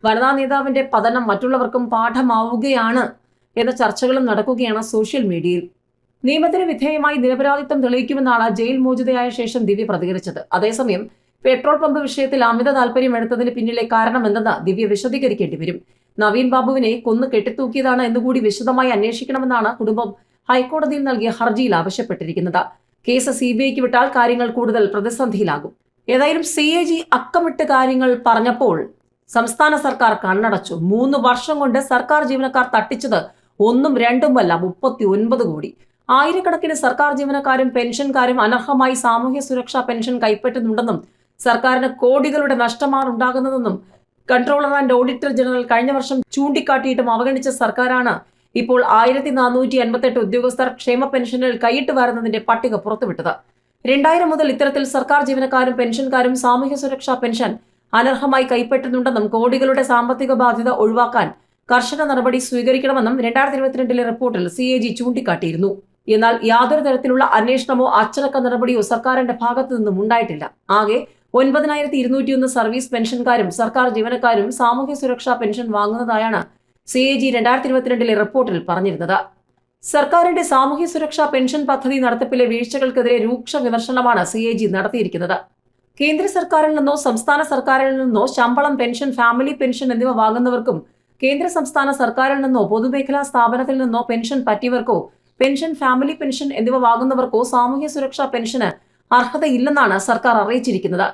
വനിതാ നേതാവിന്റെ പതനം മറ്റുള്ളവർക്കും പാഠമാവുകയാണ്. എന്ന ചർച്ചകളും നടക്കുകയാണ് സോഷ്യൽ മീഡിയയിൽ. നിയമത്തിന് വിധേയമായി നിരപരാധിത്വം തെളിയിക്കുമെന്നാണ് ജയിൽ മോചിതയായ ശേഷം ദിവ്യ പ്രതികരിച്ചത്. അതേസമയം പെട്രോൾ പമ്പ് വിഷയത്തിൽ അമിത താല്പര്യം എടുത്തതിന് പിന്നിലെ കാരണമെന്തെന്ന് ദിവ്യ വിശദീകരിക്കേണ്ടി വരും. നവീൻ ബാബുവിനെ കൊന്നു കെട്ടിത്തൂക്കിയതാണ് എന്നുകൂടി വിശദമായി അന്വേഷിക്കണമെന്നാണ് കുടുംബം ഹൈക്കോടതിയിൽ നൽകിയ ഹർജിയിൽ ആവശ്യപ്പെട്ടിരിക്കുന്നത്. കേസ് സി ബി ഐക്ക് വിട്ടാൽ കാര്യങ്ങൾ കൂടുതൽ പ്രതിസന്ധിയിലാകും. ഏതായാലും സി എ ജി അക്കമിട്ട് കാര്യങ്ങൾ പറഞ്ഞപ്പോൾ സംസ്ഥാന സർക്കാർ കണ്ണടച്ചു. മൂന്ന് വർഷം കൊണ്ട് സർക്കാർ ജീവനക്കാർ തട്ടിച്ചത് ഒന്നും രണ്ടുമല്ല മുപ്പത്തി ഒൻപത് കോടി. ആയിരക്കണക്കിന് സർക്കാർ ജീവനക്കാരും പെൻഷൻകാരും അനർഹമായി സാമൂഹ്യ സുരക്ഷാ പെൻഷൻ കൈപ്പറ്റുന്നുണ്ടെന്നും സർക്കാരിന് കോടികളുടെ നഷ്ടമാണ് ഉണ്ടാകുന്നതെന്നും കൺട്രോളർ ആൻഡ് ഓഡിറ്റർ ജനറൽ കഴിഞ്ഞ വർഷം ചൂണ്ടിക്കാട്ടിയിട്ടും അവഗണിച്ച സർക്കാരാണ് ഇപ്പോൾ ആയിരത്തി നാനൂറ്റി അൻപത്തെട്ട് ഉദ്യോഗസ്ഥർ ക്ഷേമ പെൻഷനിൽ കൈയിട്ട് വരുന്നതിന്റെ പട്ടിക പുറത്തുവിട്ടത്. രണ്ടായിരം മുതൽ ഇത്തരത്തിൽ സർക്കാർ ജീവനക്കാരും പെൻഷൻകാരും സാമൂഹ്യ സുരക്ഷാ പെൻഷൻ അനർഹമായി കൈപ്പറ്റുന്നുണ്ടെന്നും കോടികളുടെ സാമ്പത്തിക ബാധ്യത ഒഴിവാക്കാൻ കർശന നടപടി സ്വീകരിക്കണമെന്നും രണ്ടായിരത്തി ഇരുപത്തിരണ്ടിലെ റിപ്പോർട്ടിൽ സി എ ജി ചൂണ്ടിക്കാട്ടിയിരുന്നു. എന്നാൽ യാതൊരു തരത്തിലുള്ള അന്വേഷണമോ അച്ചടക്ക നടപടിയോ സർക്കാരിന്റെ ഭാഗത്തു നിന്നും ഉണ്ടായിട്ടില്ല. ആകെ ഒൻപതിനായിരത്തി ഇരുന്നൂറ്റിയൊന്ന് സർവീസ് പെൻഷൻകാരും സർക്കാർ ജീവനക്കാരും സാമൂഹ്യ സുരക്ഷാ പെൻഷൻ വാങ്ങുന്നതായാണ് സി എ ജി രണ്ടായിരത്തി ഇരുപത്തിരണ്ടിലെ റിപ്പോർട്ടിൽ പറഞ്ഞിരുന്നത്. സർക്കാരിന്റെ സാമൂഹ്യ സുരക്ഷാ പെൻഷൻ പദ്ധതി നടത്തിപ്പിലെ വീഴ്ചകൾക്കെതിരെ രൂക്ഷ വിമർശനമാണ് സി എ ജി നടത്തിയിരിക്കുന്നത്. കേന്ദ്ര സർക്കാരിൽ നിന്നോ സംസ്ഥാന സർക്കാരിൽ നിന്നോ ശമ്പളം പെൻഷൻ ഫാമിലി പെൻഷൻ എന്നിവ വാങ്ങുന്നവർക്കും കേന്ദ്ര സംസ്ഥാന സർക്കാരിൽ നിന്നോ പൊതുമേഖലാ സ്ഥാപനത്തിൽ നിന്നോ പെൻഷൻ പറ്റിയവർക്കോ പെൻഷൻ ഫാമിലി പെൻഷൻ എന്നിവ വാങ്ങുന്നവർക്കോ സാമൂഹ്യ സുരക്ഷാ പെൻഷന് അർഹതയില്ലെന്നാണ് സർക്കാർ അറിയിച്ചിരിക്കുന്നത്.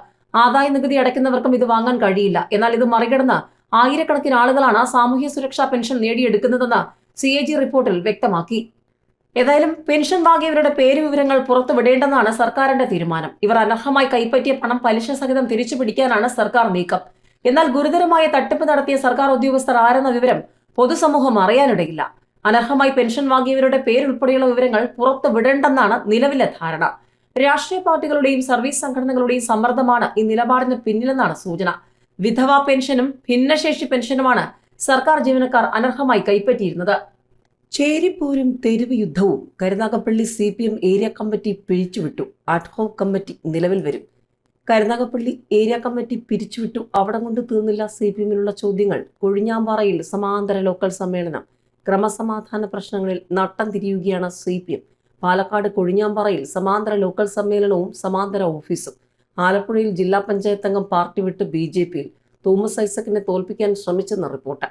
ആദായ നികുതി അടയ്ക്കുന്നവർക്കും ഇത് വാങ്ങാൻ കഴിയില്ല. എന്നാൽ ഇത് മറികടന്ന് ആയിരക്കണക്കിന് ആളുകളാണ് സാമൂഹ്യ സുരക്ഷാ പെൻഷൻ നേടിയെടുക്കുന്നതെന്ന് സി എ ജി റിപ്പോർട്ടിൽ വ്യക്തമാക്കി. ഏതായാലും പെൻഷൻ വാങ്ങിയവരുടെ പേര് വിവരങ്ങൾ പുറത്തുവിടേണ്ടെന്നാണ് സർക്കാരിന്റെ തീരുമാനം. ഇവർ അനർഹമായി കൈപ്പറ്റിയ പണം പലിശ സഹിതം തിരിച്ചു പിടിക്കാനാണ് സർക്കാർ നീക്കം. എന്നാൽ ഗുരുതരമായ തട്ടിപ്പ് നടത്തിയ സർക്കാർ ഉദ്യോഗസ്ഥർ ആരെന്ന വിവരം പൊതുസമൂഹം അറിയാനിടയില്ല. അനർഹമായി പെൻഷൻ വാങ്ങിയവരുടെ പേരുൾപ്പെടെയുള്ള വിവരങ്ങൾ പുറത്തു വിടേണ്ടെന്നാണ് നിലവിലെ ധാരണ. രാഷ്ട്രീയ പാർട്ടികളുടെയും സർവീസ് സംഘടനകളുടെയും സമ്മർദ്ദമാണ് ഈ നിലപാടിന് പിന്നിലെന്നാണ് സൂചന. വിധവാ പെൻഷനും ഭിന്നശേഷി പെൻഷനുമാണ് സർക്കാർ ജീവനക്കാർ അനർഹമായി കൈപ്പറ്റിയിരുന്നത്. ചേരിപ്പോരും തെരുവ് യുദ്ധവും കരുനാഗപ്പള്ളി സി ഏരിയ കമ്മിറ്റി പിഴിച്ചുവിട്ടു. അഡ്ഹോക് കമ്മിറ്റി നിലവിൽ വരും. കരുനാഗപ്പള്ളി ഏരിയ കമ്മിറ്റി പിരിച്ചുവിട്ടു. അവിടെ കൊണ്ട് തീർന്നില്ല സി പി എമ്മിലുള്ള ചോദ്യങ്ങൾ. കൊഴിഞ്ഞാമ്പാറയിൽ സമാന്തര ലോക്കൽ സമ്മേളനം. ക്രമസമാധാന പ്രശ്നങ്ങളിൽ നട്ടം തിരിയുകയാണ് സി പി എം. പാലക്കാട് കൊഴിഞ്ഞാമ്പാറയിൽ സമാന്തര ലോക്കൽ സമ്മേളനവും സമാന്തര ഓഫീസും. ആലപ്പുഴയിൽ ജില്ലാ പഞ്ചായത്ത് അംഗം പാർട്ടി വിട്ട് ബി ജെ പിയിൽ. തോമസ് ഐസക്കിനെ തോൽപ്പിക്കാൻ ശ്രമിച്ചെന്ന റിപ്പോർട്ട്.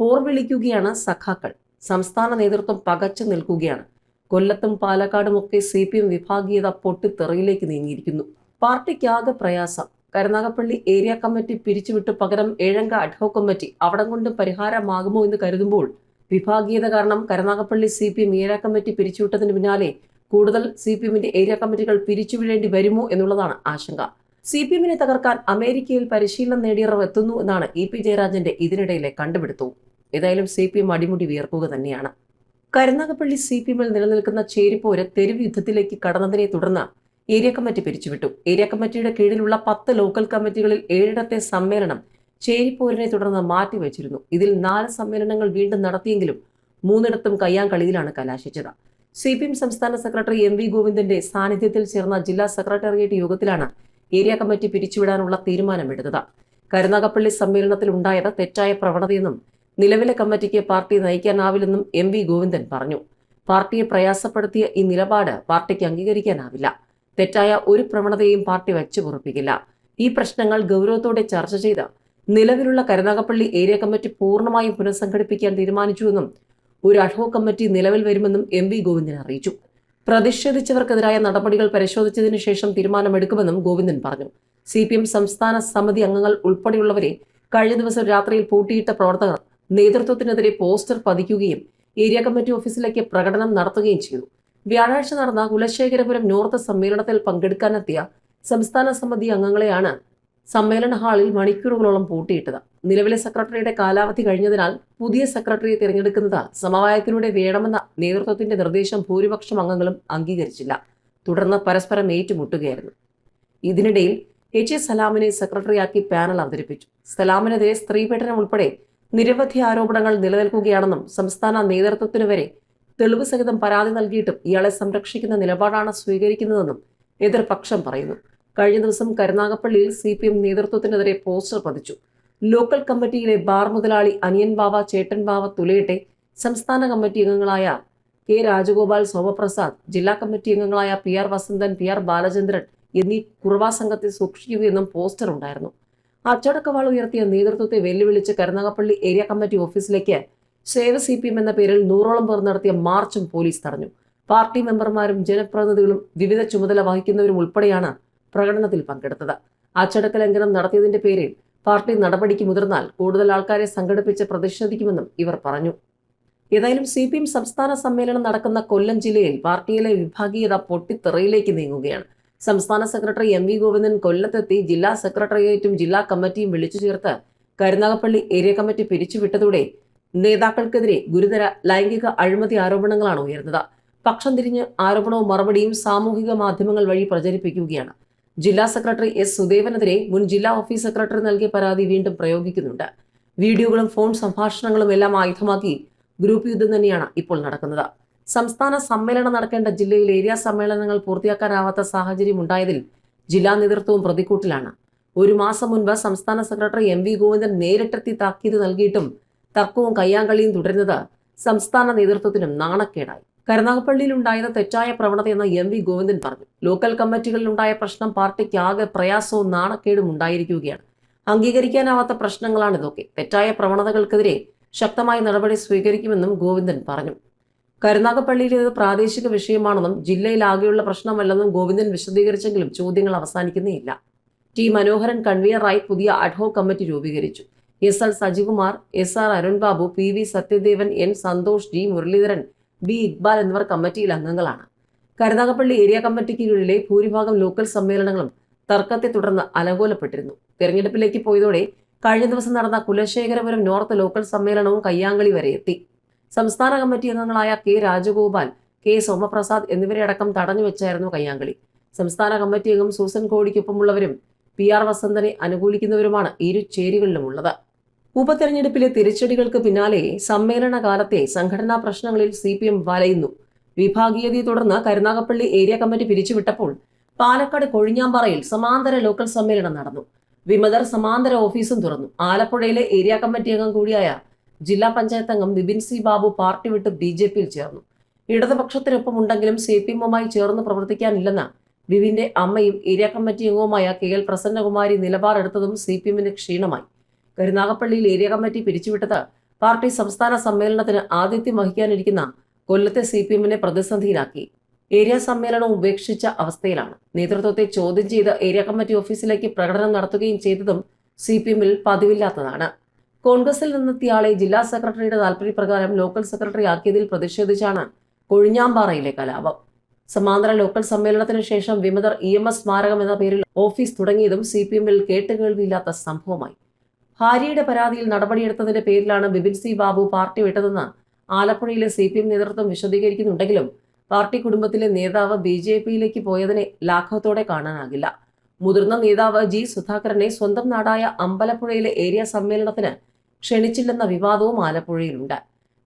പോർവിളിക്കുകയാണ് സഖാക്കൾ. സംസ്ഥാന നേതൃത്വം പകച്ചു നിൽക്കുകയാണ്. കൊല്ലത്തും പാലക്കാടുമൊക്കെ സി പി എം വിഭാഗീയത പൊട്ടിത്തെറിയിലേക്ക് നീങ്ങിയിരിക്കുന്നു. പാർട്ടിക്കാകെ പ്രയാസം. കരുനാഗപ്പള്ളി ഏരിയ കമ്മിറ്റി പിരിച്ചുവിട്ട് പകരം ഏഴംഗ അഡ്ഹോ കമ്മിറ്റി അവിടം കൊണ്ട് പരിഹാരമാകുമോ എന്ന് കരുതുമ്പോൾ വിഭാഗീയത കാരണം Karunagappally C P M area committee പിരിച്ചുവിട്ടതിന് പിന്നാലെ കൂടുതൽ സി പി എമ്മിന്റെ ഏരിയ കമ്മിറ്റികൾ പിരിച്ചുവിടേണ്ടി വരുമോ എന്നുള്ളതാണ് ആശങ്ക. സി പി എമ്മിനെ തകർക്കാൻ അമേരിക്കയിൽ പരിശീലനം നേടിയവർ എത്തുന്നു എന്നാണ് ഇ പി ജയരാജന്റെ ഇതിനിടയിലെ കണ്ടുപിടുത്തവും. ഏതായാലും സി പി എം അടിമുടി വിയർക്കുക തന്നെയാണ്. കരുനാഗപ്പള്ളി സി പി എമ്മിൽ നിലനിൽക്കുന്ന ചേരിപ്പോര് തെരുവ് യുദ്ധത്തിലേക്ക് കടന്നതിനെ തുടർന്ന് ഏരിയ കമ്മിറ്റി പിരിച്ചുവിട്ടു. ഏരിയ കമ്മിറ്റിയുടെ കീഴിലുള്ള പത്ത് ലോക്കൽ കമ്മിറ്റികളിൽ ഏഴിടത്തെ സമ്മേളനം ചേരിപ്പോരിനെ തുടർന്ന് മാറ്റിവെച്ചിരുന്നു. ഇതിൽ നാല് സമ്മേളനങ്ങൾ വീണ്ടും നടത്തിയെങ്കിലും മൂന്നിടത്തും കയ്യാങ്കളിയിലാണ് കലാശിച്ചത്. സി പി എം സംസ്ഥാന സെക്രട്ടറി എം വി ഗോവിന്ദന്റെ സാന്നിധ്യത്തിൽ ചേർന്ന ജില്ലാ സെക്രട്ടേറിയറ്റ് യോഗത്തിലാണ് ഏരിയ കമ്മിറ്റി പിരിച്ചുവിടാനുള്ള തീരുമാനമെടുത്തത്. കരുനാഗപ്പള്ളി സമ്മേളനത്തിൽ ഉണ്ടായത് തെറ്റായ പ്രവണതയെന്നും നിലവിലെ കമ്മിറ്റിക്ക് പാർട്ടി നയിക്കാനാവില്ലെന്നും എം വി ഗോവിന്ദൻ പറഞ്ഞു. പാർട്ടിയെ പ്രയാസപ്പെടുത്തിയ ഈ നിലപാട് പാർട്ടിക്ക് അംഗീകരിക്കാനാവില്ല. തെറ്റായ ഒരു പ്രവണതയും പാർട്ടി വെച്ചുപുറപ്പിക്കില്ല ഈ പ്രശ്നങ്ങൾ ഗൗരവത്തോടെ ചർച്ച ചെയ്ത് നിലവിലുള്ള കരുനാഗപ്പള്ളി ഏരിയ കമ്മിറ്റി പൂർണമായും പുനഃസംഘടിപ്പിക്കാൻ തീരുമാനിച്ചുവെന്നും ഒരു അഡ്ഹോ കമ്മിറ്റി നിലവിൽ വരുമെന്നും എം വി ഗോവിന്ദൻ അറിയിച്ചു. പ്രതിഷേധിച്ചവർക്കെതിരായ നടപടികൾ പരിശോധിച്ചതിനു ശേഷം തീരുമാനമെടുക്കുമെന്നും ഗോവിന്ദൻ പറഞ്ഞു. സി പി എം സംസ്ഥാന സമിതി അംഗങ്ങൾ ഉൾപ്പെടെയുള്ളവരെ കഴിഞ്ഞ ദിവസം രാത്രിയിൽ പൂട്ടിയിട്ട പ്രവർത്തകർ നേതൃത്വത്തിനെതിരെ പോസ്റ്റർ പതിക്കുകയും ഏരിയ കമ്മിറ്റി ഓഫീസിലേക്ക് പ്രകടനം നടത്തുകയും ചെയ്തു. വ്യാഴാഴ്ച നടന്ന കുലശേഖരപുരം നോർത്ത് സമ്മേളനത്തിൽ പങ്കെടുക്കാനെത്തിയ സംസ്ഥാന സമിതി അംഗങ്ങളെയാണ് സമ്മേളന ഹാളിൽ മണിക്കൂറുകളോളം പൂട്ടിയിട്ടത്. നിലവിലെ സെക്രട്ടറിയുടെ കാലാവധി കഴിഞ്ഞതിനാൽ പുതിയ സെക്രട്ടറിയെ തിരഞ്ഞെടുക്കുന്നത് സമവായത്തിലൂടെ വേണമെന്ന നേതൃത്വത്തിന്റെ നിർദ്ദേശം ഭൂരിപക്ഷം അംഗങ്ങളും അംഗീകരിച്ചില്ല. തുടർന്ന് പരസ്പരം ഏറ്റുമുട്ടുകയായിരുന്നു. ഇതിനിടയിൽ എച്ച് എ സലാമിനെ സെക്രട്ടറിയാക്കി പാനൽ അവതരിപ്പിച്ചു. സലാമിനെതിരെ സ്ത്രീപീഡനം ഉൾപ്പെടെ നിരവധി ആരോപണങ്ങൾ നിലനിൽക്കുകയാണെന്നും സംസ്ഥാന നേതൃത്വത്തിനു വരെ തെളിവ് സഹിതം പരാതി നൽകിയിട്ടും ഇയാളെ സംരക്ഷിക്കുന്ന നിലപാടാണ് സ്വീകരിക്കുന്നതെന്നും എതിർപക്ഷം പറയുന്നു. കഴിഞ്ഞ ദിവസം കരുനാഗപ്പള്ളിയിൽ സി പി എം നേതൃത്വത്തിനെതിരെ പോസ്റ്റർ പതിച്ചു. ലോക്കൽ കമ്മിറ്റിയിലെ ബാർ മുതലാളി അനിയൻ ബാവ ചേട്ടൻ ബാവ തുലയട്ടെ സംസ്ഥാന കമ്മിറ്റി അംഗങ്ങളായ കെ രാജഗോപാൽ സോമപ്രസാദ് ജില്ലാ കമ്മിറ്റി അംഗങ്ങളായ P R Vasanthan P R Balachandran എന്നീ കുറവാ സംഘത്തെ സൂക്ഷിക്കുകയെന്നും പോസ്റ്റർ ഉണ്ടായിരുന്നു. അച്ചടക്കവാൾ ഉയർത്തിയ നേതൃത്വത്തെ വെല്ലുവിളിച്ച് കരുനാഗപ്പള്ളി ഏരിയ കമ്മിറ്റി ഓഫീസിലേക്ക് സേവ സി പി എം എന്ന പേരിൽ നൂറോളം പേർ നടത്തിയ മാർച്ചും പോലീസ് തടഞ്ഞു. പാർട്ടി മെമ്പർമാരും ജനപ്രതിനിധികളും വിവിധ ചുമതല വഹിക്കുന്നവരും ഉൾപ്പെടെയാണ് പ്രകടനത്തിൽ പങ്കെടുത്തത്. അച്ചടക്ക ലംഘനം നടത്തിയതിന്റെ പേരിൽ പാർട്ടി നടപടിക്ക് മുതിർന്നാൽ കൂടുതൽ ആൾക്കാരെ സംഘടിപ്പിച്ച് പ്രതിഷേധിക്കുമെന്നും ഇവർ പറഞ്ഞു. ഏതായാലും സി പി എം സംസ്ഥാന സമ്മേളനം നടക്കുന്ന കൊല്ലം ജില്ലയിൽ പാർട്ടിയിലെ വിഭാഗീയത പൊട്ടിത്തെറയിലേക്ക് നീങ്ങുകയാണ്. സംസ്ഥാന സെക്രട്ടറി എം വി ഗോവിന്ദൻ കൊല്ലത്തെത്തി ജില്ലാ സെക്രട്ടേറിയറ്റും ജില്ലാ കമ്മിറ്റിയും വിളിച്ചു ചേർത്ത് കരുനാഗപ്പള്ളി ഏരിയ കമ്മിറ്റി പിരിച്ചുവിട്ടതോടെ നേതാക്കൾക്കെതിരെ ഗുരുതര ലൈംഗിക അഴിമതി ആരോപണങ്ങളാണ് ഉയർന്നത്. പക്ഷം തിരിഞ്ഞ് ആരോപണവും മറുപടിയും സാമൂഹിക മാധ്യമങ്ങൾ വഴി പ്രചരിപ്പിക്കുകയാണ്. ജില്ലാ സെക്രട്ടറി എസ്. സുദേവനെതിരെ മുൻ ജില്ലാ ഓഫീസ് സെക്രട്ടറി നൽകിയ പരാതി വീണ്ടും പ്രയോഗിക്കുന്നുണ്ട്. വീഡിയോകളും ഫോൺ സംഭാഷണങ്ങളും എല്ലാം ആയുധമാക്കി ഗ്രൂപ്പ് യുദ്ധം തന്നെയാണ് ഇപ്പോൾ നടക്കുന്നത്. സംസ്ഥാന സമ്മേളനം നടക്കേണ്ട ജില്ലയിൽ ഏരിയ സമ്മേളനങ്ങൾ പൂർത്തിയാക്കാനാവാത്ത സാഹചര്യം ഉണ്ടായതിൽ ജില്ലാ നേതൃത്വവും പ്രതിക്കൂട്ടിലാണ്. ഒരു മാസം മുൻപ് സംസ്ഥാന സെക്രട്ടറി എം വി ഗോവിന്ദൻ നേരിട്ടെത്തി താക്കീത് നൽകിയിട്ടും തർക്കവും കയ്യാങ്കളിയും തുടരുന്നത് സംസ്ഥാന നേതൃത്വത്തിനും നാണക്കേടായി. കരുനാഗപ്പള്ളിയിൽ ഉണ്ടായത് തെറ്റായ പ്രവണതയെന്ന് എം വി ഗോവിന്ദൻ പറഞ്ഞു. ലോക്കൽ കമ്മിറ്റികളിലുണ്ടായ പ്രശ്നം പാർട്ടിക്ക് ആകെ പ്രയാസവും നാണക്കേടും ഉണ്ടായിരിക്കുകയാണ്. അംഗീകരിക്കാനാവാത്ത പ്രശ്നങ്ങളാണ് ഇതൊക്കെ. തെറ്റായ പ്രവണതകൾക്കെതിരെ ശക്തമായ നടപടി സ്വീകരിക്കുമെന്നും ഗോവിന്ദൻ പറഞ്ഞു. കരുനാഗപ്പള്ളിയിലേത് പ്രാദേശിക വിഷയമാണെന്നും ജില്ലയിലാകെയുള്ള പ്രശ്നമല്ലെന്നും ഗോവിന്ദൻ വിശദീകരിച്ചെങ്കിലും ചോദ്യങ്ങൾ അവസാനിക്കുന്നേയില്ല. ടി മനോഹരൻ കൺവീനറായി പുതിയ അഡ്ഹോ കമ്മിറ്റി രൂപീകരിച്ചു. S L Sajikumar S R Arunbabu P V Satyadevan N Santhosh G Muraleedharan B Iqbal എന്നിവർ കമ്മിറ്റിയിൽ അംഗങ്ങളാണ്. കരുനാഗപ്പള്ളി ഏരിയ കമ്മിറ്റിക്ക് കീഴിലെ ഭൂരിഭാഗം ലോക്കൽ സമ്മേളനങ്ങളും തർക്കത്തെ തുടർന്ന് അലങ്കോലപ്പെട്ടിരുന്നു. തെരഞ്ഞെടുപ്പിലേക്ക് പോയതോടെ കഴിഞ്ഞ ദിവസം നടന്ന കുലശേഖരപുരം നോർത്ത് ലോക്കൽ സമ്മേളനവും കയ്യാങ്കളി വരെ എത്തി. സംസ്ഥാന കമ്മിറ്റി അംഗങ്ങളായ കെ രാജഗോപാൽ കെ സോമപ്രസാദ് എന്നിവരെ അടക്കം തടഞ്ഞു വെച്ചായിരുന്നു കയ്യാങ്കളി. സംസ്ഥാന കമ്മിറ്റി അംഗം സൂസൻ കോടിക്കൊപ്പമുള്ളവരും പി ആർ വസന്തനെ അനുകൂലിക്കുന്നവരുമാണ് ഇരു ചേരികളിലുമുള്ളത്. ഉപതെരഞ്ഞെടുപ്പിലെ തിരിച്ചടികൾക്ക് പിന്നാലെ സമ്മേളന കാലത്തെ സംഘടനാ പ്രശ്നങ്ങളിൽ സി പി എം വലയുന്നു. വിഭാഗീയതയെ തുടർന്ന് കരുനാഗപ്പള്ളി ഏരിയ കമ്മിറ്റി പിരിച്ചുവിട്ടപ്പോൾ പാലക്കാട് കൊഴിഞ്ഞാമ്പാറയിൽ സമാന്തര ലോക്കൽ സമ്മേളനം നടന്നു. വിമതർ സമാന്തര ഓഫീസും തുറന്നു. ആലപ്പുഴയിലെ ഏരിയ കമ്മിറ്റി അംഗം കൂടിയായ ജില്ലാ പഞ്ചായത്ത് അംഗം ബിബിൻ സി ബാബു പാർട്ടി വിട്ട് ബി ജെ പിയിൽ ചേർന്നു. ഇടതുപക്ഷത്തിനൊപ്പം ഉണ്ടെങ്കിലും സി പി എമ്മുമായി ചേർന്ന് പ്രവർത്തിക്കാനില്ലെന്ന് ബിബിന്റെ അമ്മയും ഏരിയ കമ്മിറ്റി അംഗവുമായ കെ എൽ പ്രസന്നകുമാരി നിലപാടെടുത്തതും സി പി എമ്മിന് ക്ഷീണമായി. കരുനാഗപ്പള്ളിയിൽ ഏരിയ കമ്മിറ്റി പിരിച്ചുവിട്ടത്. പാർട്ടി സംസ്ഥാന സമ്മേളനത്തിന് ആതിഥ്യം വഹിക്കാനിരിക്കുന്ന കൊല്ലത്തെ സി പി എമ്മിനെ പ്രതിസന്ധിയിലാക്കി. ഏരിയ സമ്മേളനം ഉപേക്ഷിച്ച അവസ്ഥയിലാണ്. നേതൃത്വത്തെ ചോദ്യം ചെയ്ത് ഏരിയ കമ്മിറ്റി ഓഫീസിലേക്ക് പ്രകടനം നടത്തുകയും ചെയ്തതും സി പി എമ്മിൽ പതിവില്ലാത്തതാണ്. കോൺഗ്രസിൽ നിന്നെത്തിയ ആളെ ജില്ലാ സെക്രട്ടറിയുടെ താൽപര്യപ്രകാരം ലോക്കൽ സെക്രട്ടറി ആക്കിയതിൽ പ്രതിഷേധിച്ചാണ് കൊഴിഞ്ഞാമ്പാറയിലെ കലാപം. സമാന്തര ലോക്കൽ സമ്മേളനത്തിന് ശേഷം വിമതർ ഇ എം എസ് സ്മാരകം എന്ന പേരിൽ ഓഫീസ് തുടങ്ങിയതും സി പി എമ്മിൽ കേട്ടുകേൾവിയില്ലാത്ത സംഭവമായി. ഭാര്യയുടെ പരാതിയിൽ നടപടിയെടുത്തതിന്റെ പേരിലാണ് ബിബിൻ സി ബാബു പാർട്ടി വിട്ടതെന്ന് ആലപ്പുഴയിലെ സി പി എം നേതൃത്വം വിശദീകരിക്കുന്നുണ്ടെങ്കിലും പാർട്ടി കുടുംബത്തിലെ നേതാവ് ബി ജെ പിയിലേക്ക് പോയതിനെ ലാഘവത്തോടെ കാണാനാകില്ല. മുതിർന്ന നേതാവ് ജി സുധാകരനെ സ്വന്തം നാടായ അമ്പലപ്പുഴയിലെ ഏരിയ സമ്മേളനത്തിന് ക്ഷണിച്ചില്ലെന്ന വിവാദവും ആലപ്പുഴയിലുണ്ട്.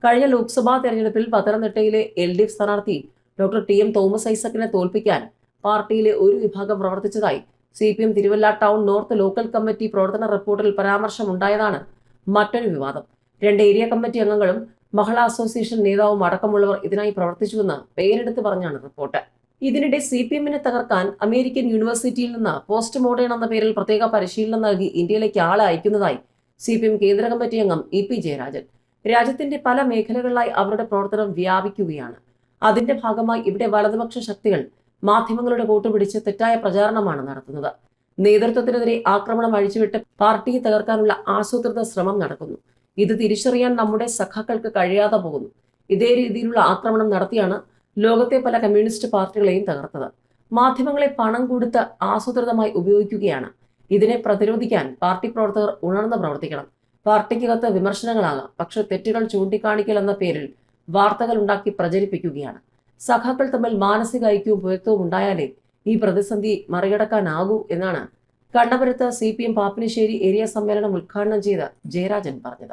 കഴിഞ്ഞ ലോക്സഭാ തെരഞ്ഞെടുപ്പിൽ പത്തനംതിട്ടയിലെ എൽ ഡി എഫ് സ്ഥാനാർത്ഥി ഡോക്ടർ ടി എം തോമസ് ഐസക്കിനെ തോൽപ്പിക്കാൻ പാർട്ടിയിലെ ഒരു വിഭാഗം പ്രവർത്തിച്ചതായി C P M Thiruvalla town north local committee പ്രവർത്തന റിപ്പോർട്ടിൽ പരാമർശമുണ്ടായതാണ് മറ്റൊരു വിവാദം. രണ്ട് ഏരിയ കമ്മിറ്റി അംഗങ്ങളും മഹിളാ അസോസിയേഷൻ നേതാവും അടക്കമുള്ളവർ ഇതിനായി പ്രവർത്തിച്ചുവെന്ന് പേരെടുത്ത് പറഞ്ഞാണ് റിപ്പോർട്ട്. ഇതിനിടെ സി പി എമ്മിനെ തകർക്കാൻ അമേരിക്കൻ യൂണിവേഴ്സിറ്റിയിൽ നിന്ന് പോസ്റ്റ് മോഡേൺ എന്ന പേരിൽ പ്രത്യേക പരിശീലനം നൽകി ഇന്ത്യയിലേക്ക് ആളെ അയക്കുന്നതായി സി പി എം കേന്ദ്ര കമ്മിറ്റി അംഗം ഇ പി ജയരാജൻ. രാജ്യത്തിന്റെ പല മേഖലകളിലായി അവരുടെ പ്രവർത്തനം വ്യാപിക്കുകയാണ്. അതിന്റെ ഭാഗമായി ഇവിടെ വലതുപക്ഷ ശക്തികൾ മാധ്യമങ്ങളുടെ കൂട്ടുപിടിച്ച് തെറ്റായ പ്രചാരണമാണ് നടത്തുന്നത്. നേതൃത്വത്തിനെതിരെ ആക്രമണം അഴിച്ചുവിട്ട് പാർട്ടിയെ തകർക്കാനുള്ള ആസൂത്രിത ശ്രമം നടക്കുന്നു. ഇത് തിരിച്ചറിയാൻ നമ്മുടെ സഖാക്കൾക്ക് കഴിയാതെ പോകുന്നു. ഇതേ രീതിയിലുള്ള ആക്രമണം നടത്തിയാണ് ലോകത്തെ പല കമ്മ്യൂണിസ്റ്റ് പാർട്ടികളെയും തകർത്തത്. മാധ്യമങ്ങളെ പണം കൊടുത്ത് ആസൂത്രിതമായി ഉപയോഗിക്കുകയാണ്. ഇതിനെ പ്രതിരോധിക്കാൻ പാർട്ടി പ്രവർത്തകർ ഉണർന്ന് പ്രവർത്തിക്കണം. പാർട്ടിക്കകത്ത് വിമർശനങ്ങളാകാം. പക്ഷെ തെറ്റുകൾ ചൂണ്ടിക്കാണിക്കൽ എന്ന പേരിൽ വാർത്തകൾ ഉണ്ടാക്കി പ്രചരിപ്പിക്കുകയാണ്. സഖാക്കൾ തമ്മിൽ മാനസിക ഐക്യവും പുയത്വവും ഉണ്ടായാലേ ഈ പ്രതിസന്ധി മറികടക്കാനാകൂ എന്നാണ് കണ്ണപുരത്ത് C P M Pappinisseri area സമ്മേളനം ഉദ്ഘാടനം ചെയ്ത ജയരാജൻ പറഞ്ഞത്.